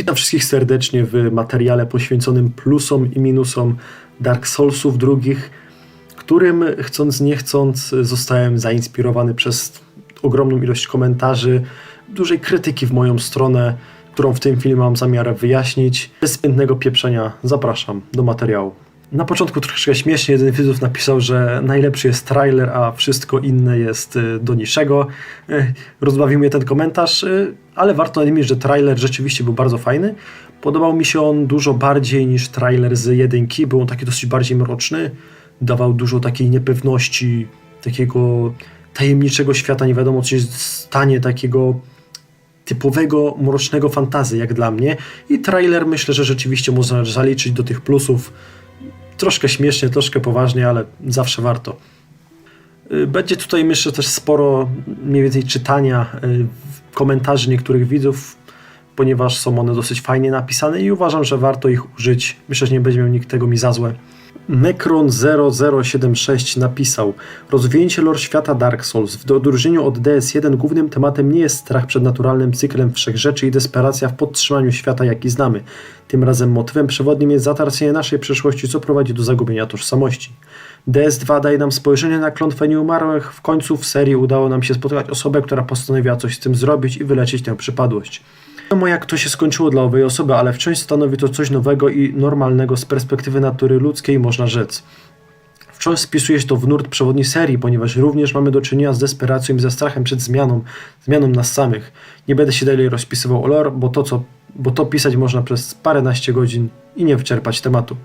Witam wszystkich serdecznie w materiale poświęconym plusom i minusom Dark Soulsów drugich, którym chcąc nie chcąc zostałem zainspirowany przez ogromną ilość komentarzy, dużej krytyki w moją stronę, którą w tym filmie mam zamiar wyjaśnić. Bez zbędnego pieprzenia zapraszam do materiału. Na początku troszkę śmiesznie jeden z widzów napisał, że najlepszy jest trailer, a wszystko inne jest y, do niczego. Y, Rozbawił mnie ten komentarz, y, ale warto nadmienić, że trailer rzeczywiście był bardzo fajny. Podobał mi się on dużo bardziej niż trailer z jedynki, był on taki dosyć bardziej mroczny, dawał dużo takiej niepewności, takiego tajemniczego świata, nie wiadomo co się stanie, takiego typowego mrocznego fantazy jak dla mnie i trailer myślę, że rzeczywiście można zaliczyć do tych plusów troszkę śmiesznie, troszkę poważnie, ale zawsze warto. Y, Będzie tutaj myślę też sporo mniej więcej czytania y, komentarzy niektórych widzów, ponieważ są one dosyć fajnie napisane i uważam, że warto ich użyć. Myślę, że nie będzie miał nikt tego mi za złe. Necron0076 napisał Rozwinięcie lore świata Dark Souls. W odróżnieniu od DS1 głównym tematem nie jest strach przed naturalnym cyklem wszechrzeczy i desperacja w podtrzymaniu świata jaki znamy. Tym razem motywem przewodnim jest zatarcie naszej przeszłości, co prowadzi do zagubienia tożsamości. DS2 daje nam spojrzenie na klątwę nieumarłych. W końcu w serii udało nam się spotkać osobę, która postanowiła coś z tym zrobić i wyleczyć tę przypadłość. Wiadomo jak to się skończyło dla owej osoby, ale wciąż stanowi to coś nowego i normalnego z perspektywy natury ludzkiej, można rzec. Wciąż spisuje się to w nurt przewodni serii, ponieważ również mamy do czynienia z desperacją i ze strachem przed zmianą, zmianą nas samych. Nie będę się dalej rozpisywał o lore, bo to, co, bo to pisać można przez paręnaście godzin i nie wyczerpać tematu.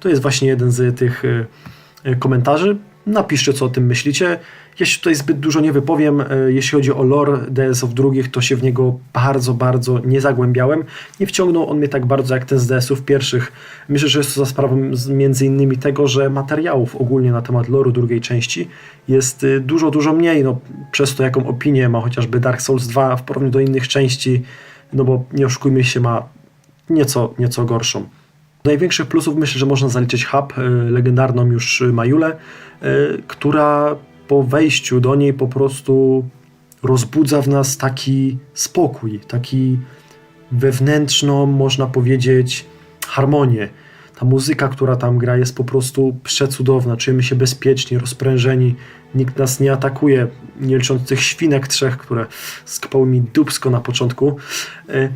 To jest właśnie jeden z tych y, y, komentarzy. Napiszcie, co o tym myślicie. Ja się tutaj zbyt dużo nie wypowiem. y, Jeśli chodzi o lore DS-ów drugich, to się w niego bardzo, bardzo nie zagłębiałem. Nie wciągnął on mnie tak bardzo jak ten z DS-ów pierwszych. Myślę, że jest to za sprawą między innymi tego, że materiałów ogólnie na temat loru drugiej części jest y, dużo, dużo mniej. No, przez to, jaką opinię ma chociażby Dark Souls 2 w porównaniu do innych części, no bo nie oszukujmy się, ma nieco, nieco gorszą. Największych plusów myślę, że można zaliczyć hub, y, legendarną już y, Majulę, która po wejściu do niej po prostu rozbudza w nas taki spokój, taki wewnętrzną, można powiedzieć, harmonię. Ta muzyka, która tam gra, jest po prostu przecudowna. Czujemy się bezpiecznie, rozprężeni. Nikt nas nie atakuje, nie licząc tych świnek trzech, które skapały mi dubsko na początku. Y,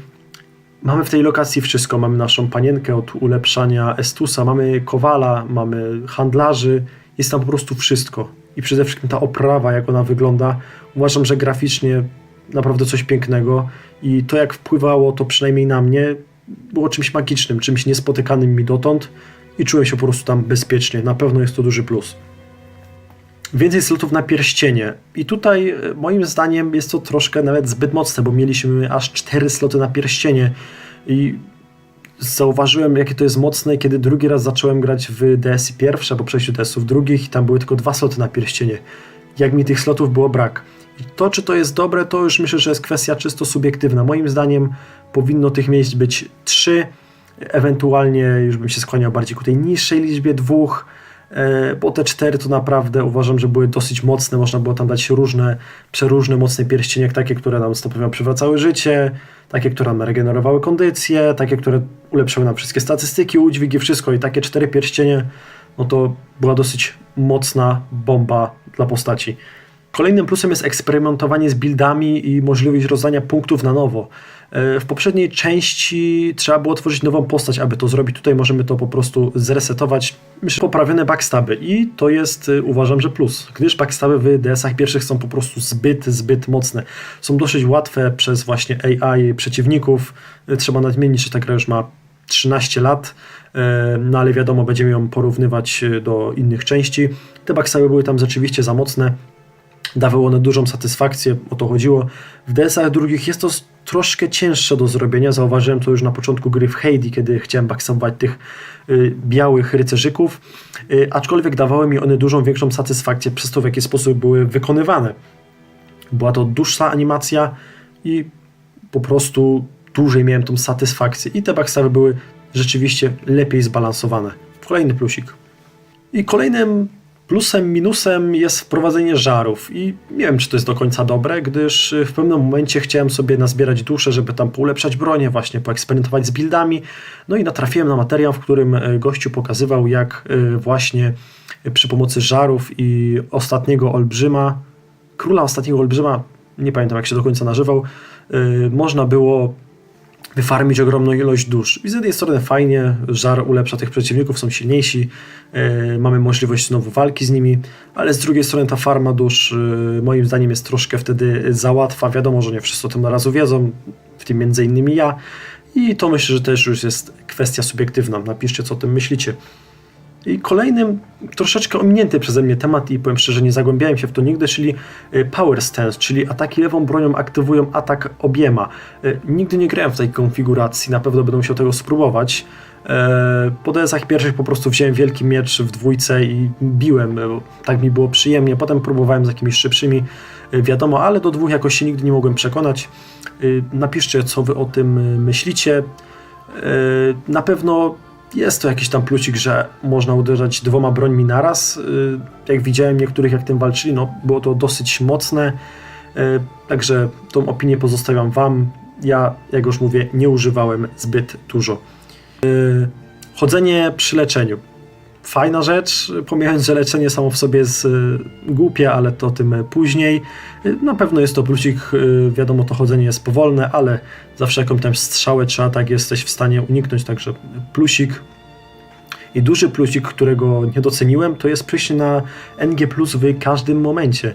Mamy w tej lokacji wszystko. Mamy naszą panienkę od ulepszania Estusa, mamy kowala, mamy handlarzy. Jest tam po prostu wszystko. I przede wszystkim ta oprawa, jak ona wygląda, uważam, że graficznie naprawdę coś pięknego. I to, jak wpływało to przynajmniej na mnie, było czymś magicznym, czymś niespotykanym mi dotąd. I czułem się po prostu tam bezpiecznie. Na pewno jest to duży plus. Więcej slotów na pierścienie. I tutaj e, moim zdaniem jest to troszkę nawet zbyt mocne, bo mieliśmy aż 4 sloty na pierścienie. I zauważyłem, jakie to jest mocne, kiedy drugi raz zacząłem grać w DS pierwsze, po przejściu DS-ów drugich i tam były tylko dwa sloty na pierścienie. Jak mi tych slotów było brak. I to, czy to jest dobre, to już myślę, że jest kwestia czysto subiektywna. Moim zdaniem powinno tych miejsc być trzy, ewentualnie już bym się skłaniał bardziej ku tej niższej liczbie dwóch, E, bo te cztery to naprawdę uważam, że były dosyć mocne. Można było tam dać różne, przeróżne mocne pierścienie, takie, które nam stopniowo przywracały życie, takie, które nam regenerowały kondycję, takie, które ulepszały nam wszystkie statystyki, udźwigi, wszystko. I takie cztery pierścienie, no to była dosyć mocna bomba dla postaci. Kolejnym plusem jest eksperymentowanie z buildami i możliwość rozdania punktów na nowo. E, W poprzedniej części trzeba było tworzyć nową postać, aby to zrobić. Tutaj możemy to po prostu zresetować. Myślę, poprawione backstaby i to jest, y, uważam, że plus, gdyż backstaby w DS-ach pierwszych są po prostu zbyt, zbyt mocne. Są dosyć łatwe przez właśnie AI przeciwników. Y, Trzeba nadmienić, że ta gra już ma 13 lat, e, no ale wiadomo, będziemy ją porównywać y, do innych części. Te backstaby były tam rzeczywiście za mocne dawały one dużą satysfakcję, o to chodziło. W DS-ach drugich jest to troszkę cięższe do zrobienia. Zauważyłem to już na początku gry w Heidi, kiedy chciałem backstabować tych y, białych rycerzyków, y, aczkolwiek dawały mi one dużą większą satysfakcję przez to, w jaki sposób były wykonywane. Była to dłuższa animacja i po prostu dłużej miałem tą satysfakcję. I te backstaby były rzeczywiście lepiej zbalansowane. Kolejny plusik. I kolejnym Plusem, minusem jest wprowadzenie żarów. I nie wiem, czy to jest do końca dobre, gdyż y, w pewnym momencie chciałem sobie nazbierać duszę, żeby tam poulepszać bronię, właśnie poeksperymentować z buildami, no i natrafiłem na materiał, w którym y, gościu pokazywał, jak y, właśnie przy pomocy żarów i ostatniego olbrzyma, króla ostatniego olbrzyma, nie pamiętam jak się do końca nazywał, można było wyfarmić ogromną ilość dusz. I z jednej strony fajnie, żar ulepsza tych przeciwników, są silniejsi, yy, mamy możliwość znowu walki z nimi, ale z drugiej strony ta farma dusz yy, moim zdaniem jest troszkę wtedy za łatwa. Wiadomo, że nie wszyscy o tym na razu wiedzą, w tym między innymi ja. I to myślę, że też już jest kwestia subiektywna. Napiszcie, co o tym myślicie. I kolejnym, troszeczkę ominięty przeze mnie temat i powiem szczerze, nie zagłębiałem się w to nigdy, czyli y, power stance, czyli ataki lewą bronią aktywują atak obiema. Y, nigdy nie grałem w tej konfiguracji, na pewno będę musiał tego spróbować. E, po DS-ach pierwszych po prostu wziąłem wielki miecz w dwójce i biłem, tak mi było przyjemnie. Potem próbowałem z jakimiś szybszymi, y, wiadomo, ale do dwóch jakoś się nigdy nie mogłem przekonać. Napiszcie, co wy o tym myślicie. Na pewno jest to jakiś tam plusik, że można uderzać dwoma brońmi naraz. Y, jak widziałem niektórych, jak tym walczyli, no było to dosyć mocne. Y, także tą opinię pozostawiam Wam. Ja, jak już mówię, nie używałem zbyt dużo. Y, chodzenie przy leczeniu. Fajna rzecz, pomijając, że leczenie samo w sobie jest głupie, ale to tym później. Na pewno jest to plusik, wiadomo, to chodzenie jest powolne, ale zawsze jakąś tam strzałę czy atak jesteś w stanie uniknąć, także plusik. I duży plusik, którego nie doceniłem, to jest przejście na NG w każdym momencie.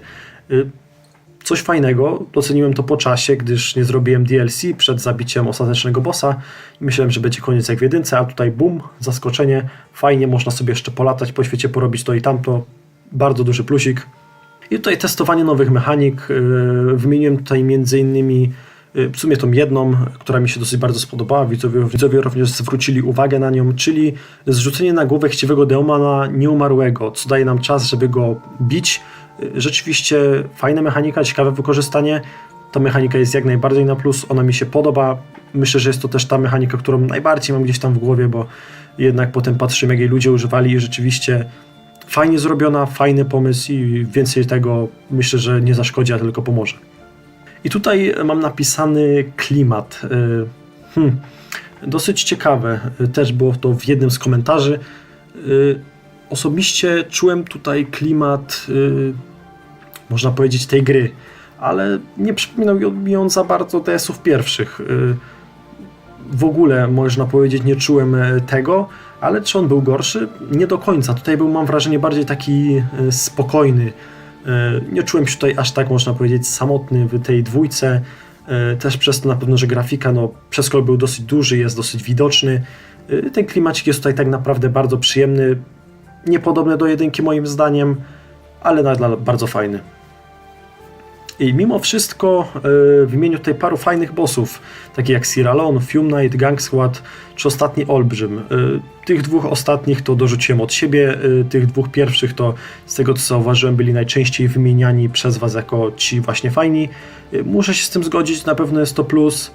Coś fajnego, doceniłem to po czasie, gdyż nie zrobiłem DLC przed zabiciem ostatecznego bossa. I myślałem, że będzie koniec jak w jedynce, a tutaj bum, zaskoczenie, fajnie, można sobie jeszcze polatać po świecie, porobić to i tamto, bardzo duży plusik. I tutaj testowanie nowych mechanik, y, wymieniłem tutaj między innymi Y, w sumie tą jedną, która mi się dosyć bardzo spodobała, widzowie, widzowie również zwrócili uwagę na nią, czyli zrzucenie na głowę chciwego deumana nieumarłego, co daje nam czas, żeby go bić. Rzeczywiście fajna mechanika, ciekawe wykorzystanie. Ta mechanika jest jak najbardziej na plus, ona mi się podoba. Myślę, że jest to też ta mechanika, którą najbardziej mam gdzieś tam w głowie, bo jednak potem patrzymy, jak jej ludzie używali i rzeczywiście fajnie zrobiona, fajny pomysł i więcej tego myślę, że nie zaszkodzi, a tylko pomoże. I tutaj mam napisany klimat. Y, hmm, dosyć ciekawe. Też było to w jednym z komentarzy. Y, osobiście czułem tutaj klimat, y, można powiedzieć, tej gry, ale nie przypominał mi on za bardzo DS-ów pierwszych. W ogóle, można powiedzieć, nie czułem tego, ale czy on był gorszy? Nie do końca. Tutaj był, mam wrażenie, bardziej taki spokojny E, nie czułem się tutaj aż tak, można powiedzieć, samotny w tej dwójce. Też przez to na pewno, że grafika, no, przeskok był dosyć duży, jest dosyć widoczny. Ten klimacik jest tutaj tak naprawdę bardzo przyjemny. Niepodobny do jedynki moim zdaniem, ale nadal bardzo fajny. I mimo wszystko yy, wymienię tutaj paru fajnych bossów, takich jak Siralon, Fume Knight, Gang Squad czy ostatni Olbrzym. Yy, tych dwóch ostatnich to dorzuciłem od siebie, yy, tych dwóch pierwszych to z tego co zauważyłem byli najczęściej wymieniani przez Was jako ci właśnie fajni. muszę się z tym zgodzić, na pewno jest to plus.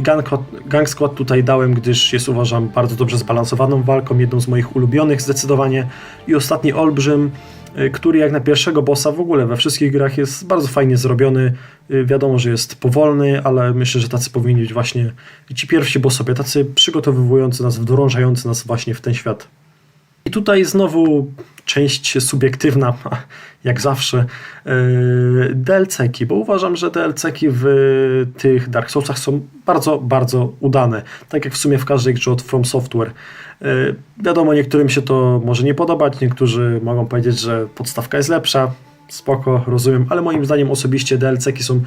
Gang, Gang Squad tutaj dałem, gdyż jest uważam bardzo dobrze zbalansowaną walką, jedną z moich ulubionych zdecydowanie. I ostatni Olbrzym Y, który jak na pierwszego bossa w ogóle we wszystkich grach jest bardzo fajnie zrobiony. Y, wiadomo, że jest powolny, ale myślę, że tacy powinni być właśnie ci pierwsi bossowie, tacy przygotowujący nas, wdrążający nas właśnie w ten świat. I tutaj znowu część subiektywna, jak zawsze, y, DLC-ki, bo uważam, że DLC-ki w tych Dark Soulsach są bardzo, bardzo udane. Tak jak w sumie w każdej grze od From Software. E, wiadomo, niektórym się to może nie podobać, niektórzy mogą powiedzieć, że podstawka jest lepsza. Spoko, rozumiem, ale moim zdaniem osobiście DLC-ki są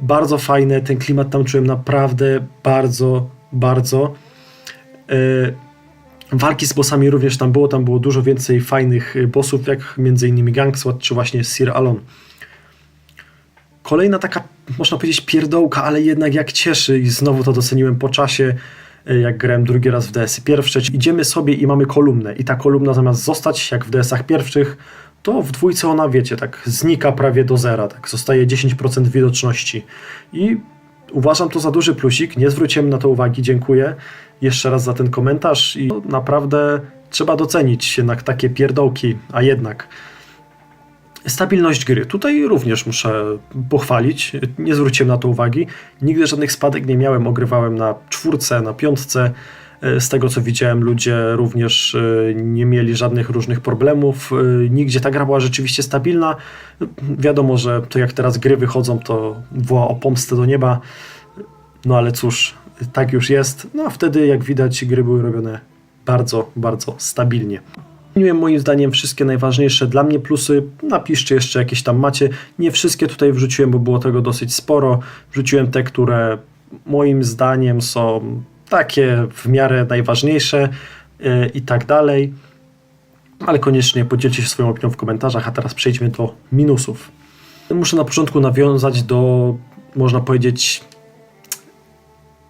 bardzo fajne. Ten klimat tam czułem naprawdę bardzo, bardzo. E, walki z bossami również tam było, tam było dużo więcej fajnych bossów, jak innymi Gangswat czy właśnie Sir Alon. Kolejna taka, można powiedzieć, pierdołka, ale jednak jak cieszy i znowu to doceniłem po czasie jak grałem drugi raz w DS-y pierwsze. Idziemy sobie i mamy kolumnę i ta kolumna zamiast zostać jak w DS-ach pierwszych, to w dwójce ona, wiecie, tak znika prawie do zera, tak zostaje 10% widoczności. I uważam to za duży plusik, nie zwróciłem na to uwagi, dziękuję jeszcze raz za ten komentarz i naprawdę trzeba docenić jednak takie pierdołki, a jednak. Stabilność gry. Tutaj również muszę pochwalić. Nie zwróciłem na to uwagi. Nigdy żadnych spadek nie miałem. Ogrywałem na czwórce, na piątce. E, Z tego co widziałem, ludzie również e, nie mieli żadnych różnych problemów. E, Nigdzie ta gra była rzeczywiście stabilna. Wiadomo, że to jak teraz gry wychodzą, to woła o pomstę do nieba. No ale cóż, tak już jest. No a wtedy, jak widać, gry były robione bardzo, bardzo stabilnie. Wymieniłem moim zdaniem wszystkie najważniejsze dla mnie plusy. Napiszcie jeszcze jakieś tam macie. Nie wszystkie tutaj wrzuciłem, bo było tego dosyć sporo. Wrzuciłem te, które moim zdaniem są takie w miarę najważniejsze yy, i tak dalej. Ale koniecznie podzielcie się swoją opinią w komentarzach, a teraz przejdźmy do minusów. Muszę na początku nawiązać do, można powiedzieć,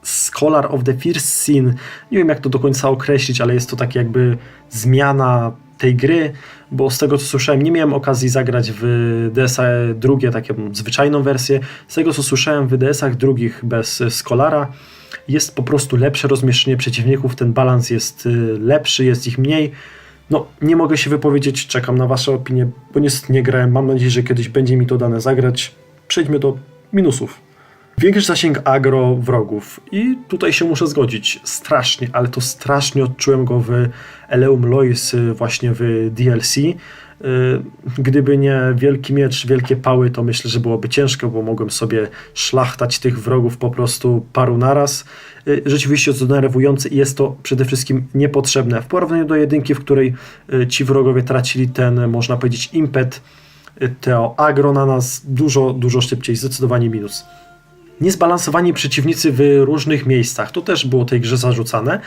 Scholar of the First Sin. Nie wiem, jak to do końca określić, ale jest to tak jakby zmiana tej gry, bo z tego co słyszałem, nie miałem okazji zagrać w DSA drugie, taką zwyczajną wersję. Z tego co słyszałem, w DS-ach drugich bez Scholara jest po prostu lepsze rozmieszczenie przeciwników, ten balans jest y, lepszy, jest ich mniej. No, nie mogę się wypowiedzieć, czekam na Wasze opinie, bo niestety nie grałem. Mam nadzieję, że kiedyś będzie mi to dane zagrać. Przejdźmy do minusów. Większy zasięg agro wrogów. I tutaj się muszę zgodzić. Strasznie, ale to strasznie odczułem go w Eleum Lois, y, właśnie w DLC. Y, Gdyby nie wielki miecz, wielkie pały, to myślę, że byłoby ciężko, bo mogłem sobie szlachtać tych wrogów po prostu paru naraz. Y, Rzeczywiście jest to denerwujące i jest to przede wszystkim niepotrzebne. W porównaniu do jedynki, w której ci wrogowie tracili ten, można powiedzieć, impet, to agro na nas dużo, dużo szybciej, zdecydowanie minus. Niezbalansowani przeciwnicy w różnych miejscach. To też było tej grze zarzucane.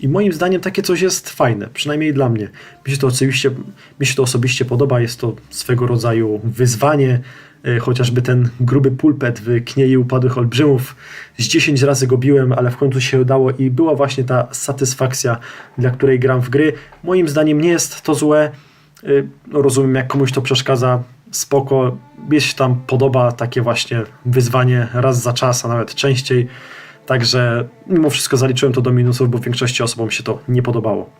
I, moim zdaniem takie coś jest fajne, przynajmniej dla mnie. Mi się to oczywiście, mi się to osobiście podoba, jest to swego rodzaju wyzwanie. e, Chociażby ten gruby pulpet w Kniei Upadłych Olbrzymów. Z 10 razy go biłem, ale w końcu się udało i była właśnie ta satysfakcja, dla której gram w gry. Moim zdaniem nie jest to złe. Y, no rozumiem, jak komuś to przeszkadza, spoko. Mnie się tam podoba takie właśnie wyzwanie raz za czas, a nawet częściej. Także mimo wszystko zaliczyłem to do minusów, bo większości osobom się to nie podobało.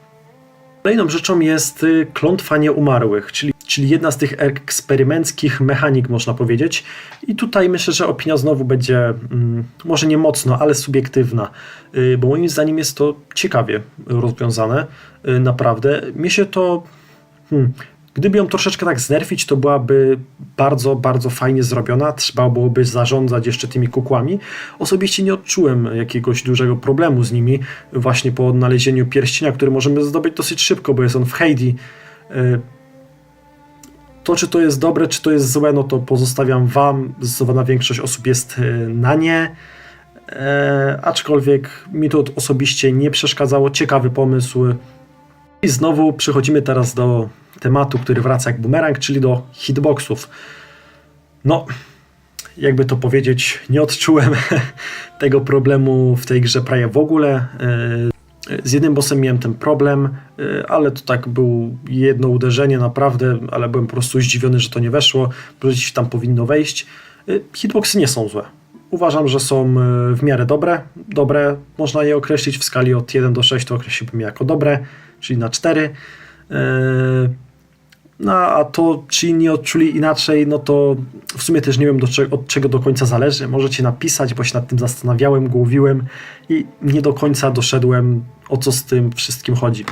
Kolejną rzeczą jest y, klątwa nieumarłych, czyli, czyli jedna z tych eksperymenckich mechanik, można powiedzieć. I tutaj myślę, że opinia znowu będzie mm, może nie mocno, ale subiektywna, y, bo moim zdaniem jest to ciekawie rozwiązane, y, naprawdę. Mnie się to. Hmm, Gdyby ją troszeczkę tak znerfić, to byłaby bardzo, bardzo fajnie zrobiona. Trzeba byłoby zarządzać jeszcze tymi kukłami. Osobiście nie odczułem jakiegoś dużego problemu z nimi, właśnie po odnalezieniu pierścienia, który możemy zdobyć dosyć szybko, bo jest on w Heidi. Y, To, czy to jest dobre, czy to jest złe, no to pozostawiam Wam. Zdecydowana większość osób jest y, na nie. E, aczkolwiek mi to osobiście nie przeszkadzało. Ciekawy pomysł. I znowu przechodzimy teraz do tematu, który wraca jak bumerang, czyli do hitboxów. No, jakby to powiedzieć, nie odczułem tego problemu w tej grze prawie w ogóle. Yy, Z jednym bossem miałem ten problem, yy, ale to tak było jedno uderzenie naprawdę, ale byłem po prostu zdziwiony, że to nie weszło, bo gdzieś tam powinno wejść. Yy, Hitboxy nie są złe. Uważam, że są w miarę dobre. Dobre można je określić w skali od 1 do 6, to określiłbym je jako dobre, czyli na 4. No a to, czy inni odczuli inaczej, no to w sumie też nie wiem, od czego do końca zależy. Możecie napisać, bo się nad tym zastanawiałem, głowiłem i nie do końca doszedłem, o co z tym wszystkim chodzi.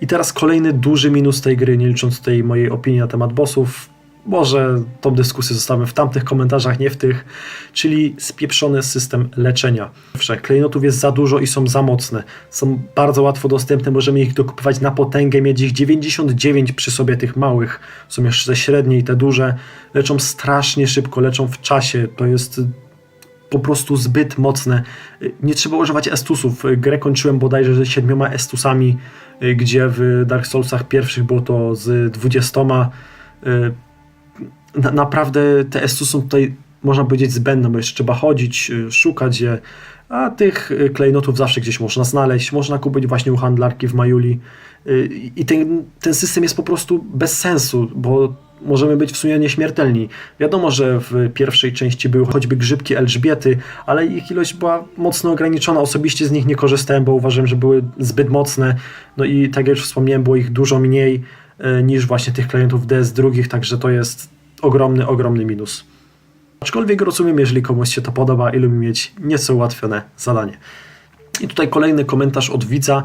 I teraz kolejny duży minus tej gry, nie licząc tej mojej opinii na temat bossów. Może tą dyskusję zostawimy w tamtych komentarzach, nie w tych, czyli spieprzony system leczenia. Wszak klejnotów jest za dużo i są za mocne. Są bardzo łatwo dostępne, możemy ich dokupywać na potęgę, mieć ich 99 przy sobie tych małych. Są jeszcze te średnie i te duże. Leczą strasznie szybko, leczą w czasie. To jest po prostu zbyt mocne. Nie trzeba używać estusów. Grę kończyłem bodajże ze siedmioma estusami, gdzie w Dark Soulsach pierwszych było to z 20. Na, naprawdę te estusy są tutaj, można powiedzieć, zbędne, bo jeszcze trzeba chodzić, y, szukać je, a tych y, klejnotów zawsze gdzieś można znaleźć. Można kupić właśnie u handlarki w Majuli. Y, I ten, ten system jest po prostu bez sensu, bo możemy być w sumie nieśmiertelni. Wiadomo, że w pierwszej części były choćby grzybki Elżbiety, ale ich ilość była mocno ograniczona. Osobiście z nich nie korzystałem, bo uważam, że były zbyt mocne. No i tak jak już wspomniałem, było ich dużo mniej niż właśnie tych klientów DS drugich, także to jest ogromny, ogromny minus. Aczkolwiek rozumiem, jeżeli komuś się to podoba i lubi mieć nieco ułatwione zadanie. I tutaj kolejny komentarz od widza.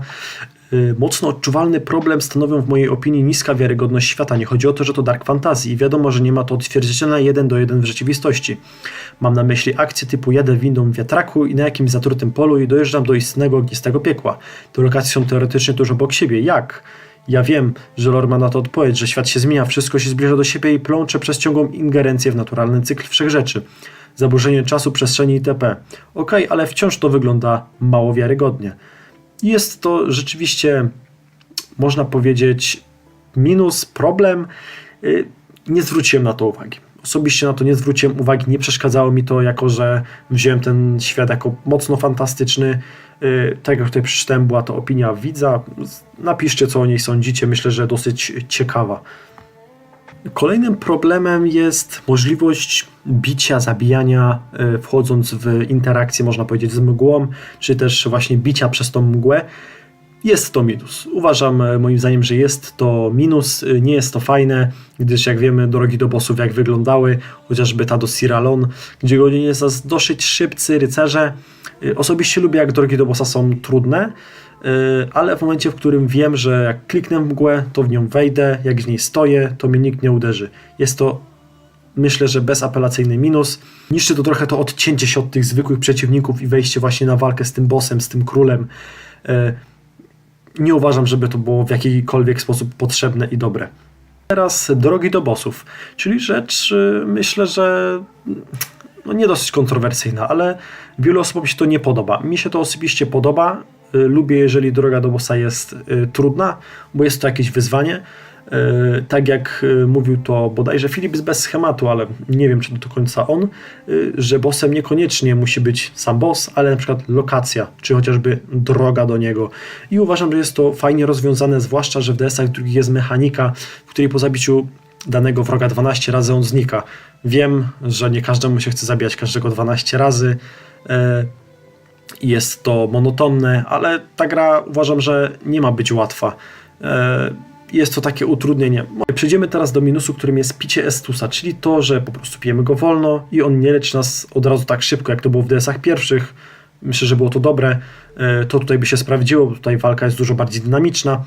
Y, Mocno odczuwalny problem stanowią w mojej opinii niska wiarygodność świata. Nie chodzi o to, że to dark fantasy i wiadomo, że nie ma to odzwierciedlenia 1 do 1 w rzeczywistości. Mam na myśli akcję typu jadę windą wiatraku i na jakimś zatrutym polu i dojeżdżam do istnego ognistego piekła. Te lokacje są teoretycznie tuż obok siebie. Jak? Ja wiem, że lore ma na to odpowiedź, że świat się zmienia, wszystko się zbliża do siebie i plącze przez ciągłą ingerencję w naturalny cykl wszechrzeczy. Zaburzenie czasu, przestrzeni itp. Okej, ale wciąż to wygląda mało wiarygodnie. Jest to rzeczywiście, można powiedzieć, minus, problem. Y, Nie zwróciłem na to uwagi. Osobiście na to nie zwróciłem uwagi, nie przeszkadzało mi to, jako że wziąłem ten świat jako mocno fantastyczny. Y, Tak jak tutaj przeczytałem, była to opinia widza. Napiszcie, co o niej sądzicie. Myślę, że dosyć ciekawa. Kolejnym problemem jest możliwość bicia, zabijania, e, wchodząc w interakcję, można powiedzieć, z mgłą, czy też właśnie bicia przez tą mgłę. Jest to minus. Uważam, e, moim zdaniem, że jest to minus. E, Nie jest to fajne, gdyż jak wiemy, drogi do bossów jak wyglądały, chociażby ta do Siralon, gdzie oni jest dosyć szybcy rycerze. E, Osobiście lubię, jak drogi do bossa są trudne, e, ale w momencie, w którym wiem, że jak kliknę w mgłę, to w nią wejdę, jak w niej stoję, to mnie nikt nie uderzy. Jest to myślę, że bezapelacyjny minus. Niszczy to trochę to odcięcie się od tych zwykłych przeciwników i wejście właśnie na walkę z tym bossem, z tym królem. E, Nie uważam, żeby to było w jakikolwiek sposób potrzebne i dobre. Teraz drogi do bossów, czyli rzecz y, myślę, że no nie dosyć kontrowersyjna, ale wielu osobom się to nie podoba. Mi się to osobiście podoba. Y, Lubię, jeżeli droga do bossa jest y, trudna, bo jest to jakieś wyzwanie. Y, Tak jak mówił to bodajże Filip z bez schematu, ale nie wiem, czy do końca on, że bossem niekoniecznie musi być sam boss, ale na przykład lokacja, czy chociażby droga do niego. I uważam, że jest to fajnie rozwiązane, zwłaszcza, że w DS-ach drugich jest mechanika, w której po zabiciu danego wroga 12 razy on znika. Wiem, że nie każdemu się chce zabijać każdego 12 razy. e, Jest to monotonne, ale ta gra uważam, że nie ma być łatwa. E, Jest to takie utrudnienie. Przejdziemy teraz do minusu, którym jest picie Estusa, czyli to, że po prostu pijemy go wolno i on nie leczy nas od razu tak szybko, jak to było w DS-ach pierwszych. Myślę, że było to dobre. E, To tutaj by się sprawdziło, bo tutaj walka jest dużo bardziej dynamiczna.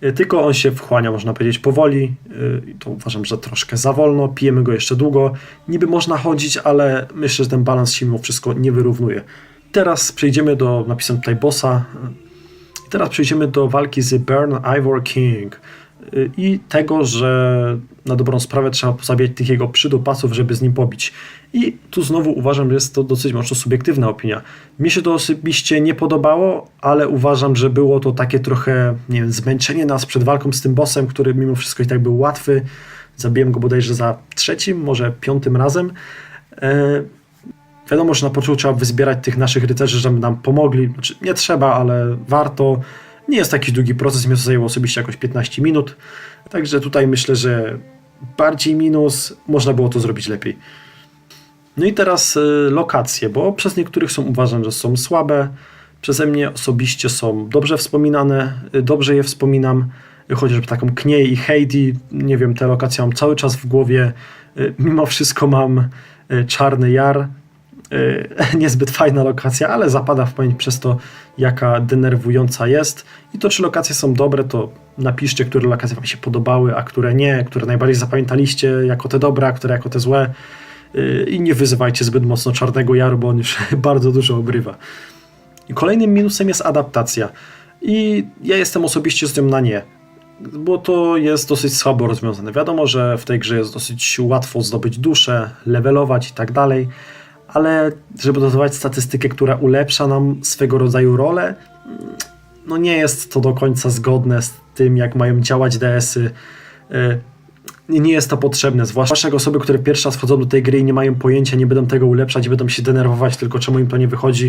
E, Tylko on się wchłania, można powiedzieć, powoli. E, To uważam, że troszkę za wolno. Pijemy go jeszcze długo. Niby można chodzić, ale myślę, że ten balans się mimo wszystko nie wyrównuje. Teraz przejdziemy do, napisem tutaj bossa. Teraz przejdziemy do walki z Burn Ivor King. I tego, że na dobrą sprawę trzeba pozabijać tych jego przydopasów, żeby z nim pobić. I tu znowu uważam, że jest to dosyć mocno subiektywna opinia. Mi się to osobiście nie podobało, ale uważam, że było to takie trochę, nie wiem, zmęczenie nas przed walką z tym bossem, który mimo wszystko i tak był łatwy. Zabiłem go bodajże za trzecim, może piątym razem. E, Wiadomo, że na początku trzeba wyzbierać tych naszych rycerzy, żeby nam pomogli. Znaczy, nie trzeba, ale warto. Nie jest taki długi proces, mnie to zajęło osobiście jakoś 15 minut. Także tutaj myślę, że bardziej minus, można było to zrobić lepiej. No i teraz y, lokacje, bo przez niektórych są uważam, że są słabe. Przeze mnie osobiście są dobrze wspominane, y, dobrze je wspominam. Y, Chociażby taką Kniej i Heidi, nie wiem, te lokacje mam cały czas w głowie. Mimo wszystko mam Czarny Jar, niezbyt fajna lokacja, ale zapada w pamięć przez to, jaka denerwująca jest. I to, czy lokacje są dobre, to napiszcie, które lokacje Wam się podobały, a które nie, które najbardziej zapamiętaliście jako te dobre, a które jako te złe. Y, I nie wyzywajcie zbyt mocno Czarnego Jaru, bo on już bardzo dużo obrywa. I kolejnym minusem jest adaptacja. I ja jestem osobiście z nią na nie bo to jest dosyć słabo rozwiązane. Wiadomo, że w tej grze jest dosyć łatwo zdobyć duszę, levelować i tak dalej, ale żeby dodawać statystykę, która ulepsza nam swego rodzaju rolę, no nie jest to do końca zgodne z tym, jak mają działać DS-y. Y, Nie jest to potrzebne, zwłaszcza osoby, które pierwszy raz wchodzą do tej gry i nie mają pojęcia, nie będą tego ulepszać, będą się denerwować, tylko czemu im to nie wychodzi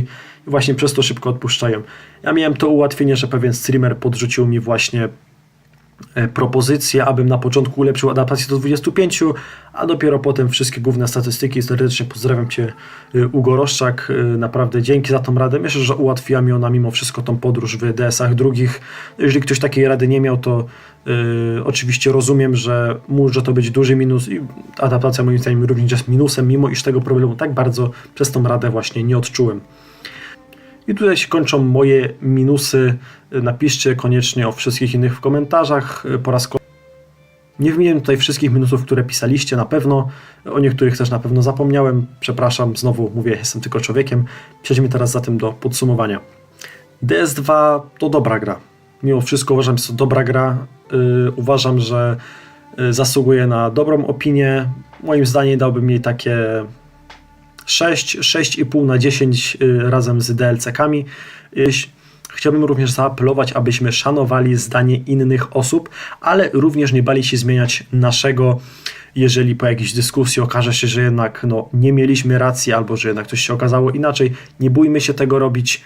i właśnie przez to szybko odpuszczają. Ja miałem to ułatwienie, że pewien streamer podrzucił mi właśnie propozycję, abym na początku ulepszył adaptację do 25, a dopiero potem wszystkie główne statystyki. Serdecznie pozdrawiam Cię, y, Ugo Roszczak. Y, Naprawdę dzięki za tą radę. Myślę, że ułatwiła mi ona mimo wszystko tą podróż w DS-ach drugich. Jeżeli ktoś takiej rady nie miał, to y, oczywiście rozumiem, że może to być duży minus i adaptacja moim zdaniem również jest minusem, mimo iż tego problemu tak bardzo przez tą radę właśnie nie odczułem. I tutaj się kończą moje minusy. Napiszcie koniecznie o wszystkich innych w komentarzach. Po raz kolejny. Nie wymieniłem tutaj wszystkich minusów, które pisaliście na pewno. O niektórych też na pewno zapomniałem. Przepraszam, znowu mówię, jestem tylko człowiekiem. Przejdźmy teraz zatem do podsumowania. DS2 to dobra gra. Mimo wszystko uważam, że to dobra gra. Yy, uważam, że yy, zasługuje na dobrą opinię. Moim zdaniem dałbym jej takie 6, 6,5 na 10 y, razem z DLC-kami. Chciałbym również zaapelować, abyśmy szanowali zdanie innych osób, ale również nie bali się zmieniać naszego, jeżeli po jakiejś dyskusji okaże się, że jednak no, nie mieliśmy racji, albo że jednak coś się okazało inaczej. Nie bójmy się tego robić.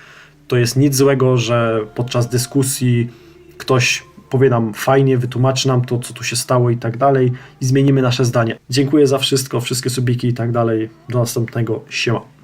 To jest nic złego, że podczas dyskusji ktoś powie nam fajnie, wytłumaczy nam to, co tu się stało i tak dalej i zmienimy nasze zdanie. Dziękuję za wszystko, wszystkie subiki i tak dalej. Do następnego. Siema.